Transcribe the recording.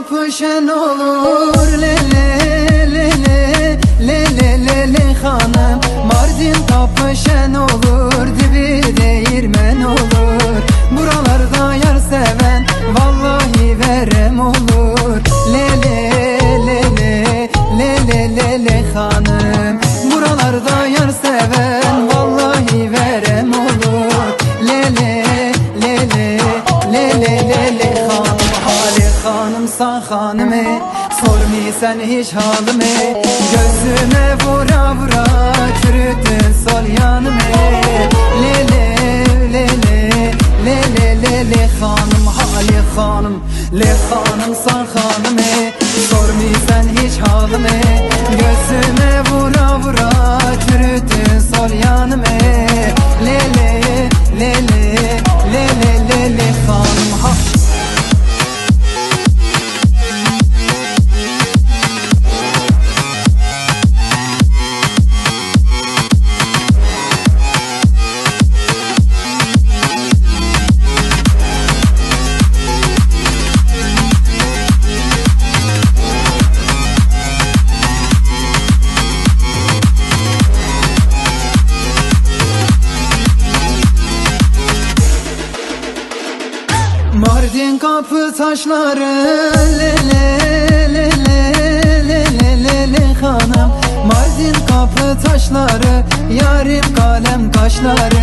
yapışan olur lele lele lele lele hanım Mardin tapışan olur dibi değirmen olur Buralarda yar seven vallahi verem olur Lele lele lele lele hanım canımsan hanımı Sormisen hiç halimi Gözüme vura vura çürüdün sol yanımı. Lele lele lele lele hanım hali hanım. Le hanım san hanımı Sormisen hiç halimi Gözüme vura vura çürüdün sol yanımı. Lele Mardin kapı taşları le le le le le le le le hanım. Mardin kapı taşları yarim kalem kaşları